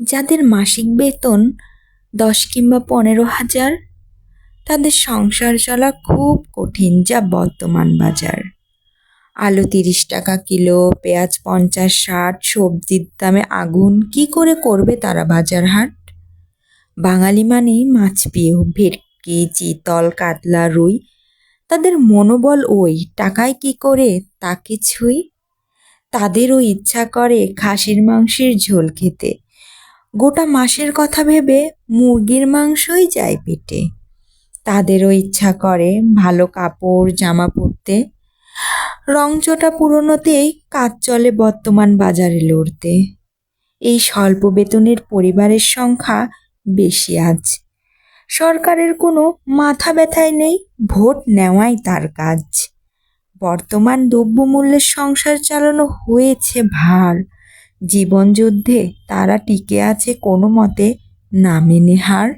যাদের মাসিক বেতন দশ কিংবা পনেরো হাজার, তাদের সংসার চলা খুব কঠিন, যা বর্তমান বাজার। আলু তিরিশ টাকা কিলো, পেঁয়াজ পঞ্চাশ, ষাট, সবজির দামে আগুন, কি করে করবে তারা বাজার হাট? বাঙালি মানেই মাছ প্রিয় ভেটকি, চিতল, কাতলা, রুই। তাদের মনোবল ওই, টাকায় কি করে তা কিছুই? তাদেরও ইচ্ছা করে খাসির মাংসের ঝোল খেতে। গোটা মাসের কথা ভেবে মুরগির মাংসই যায় পেটে। তাদেরও ইচ্ছা করে ভালো কাপড়, জামা পরতে। রংচটা পুরনোতেই কাজ চলে বর্তমান বাজারে লড়তে। এই স্বল্প বেতনের পরিবারের সংখ্যা বেশি আজ। সরকারের কোনো মাথা ব্যথায় নেই, ভোট নেওয়াই তার কাজ। বর্তমান দ্রব্যমূল্যের সংসার চালানো হয়েছে ভার। জীবনযুদ্ধে তারা টিকে আছে কোনো মতে না মেনে হার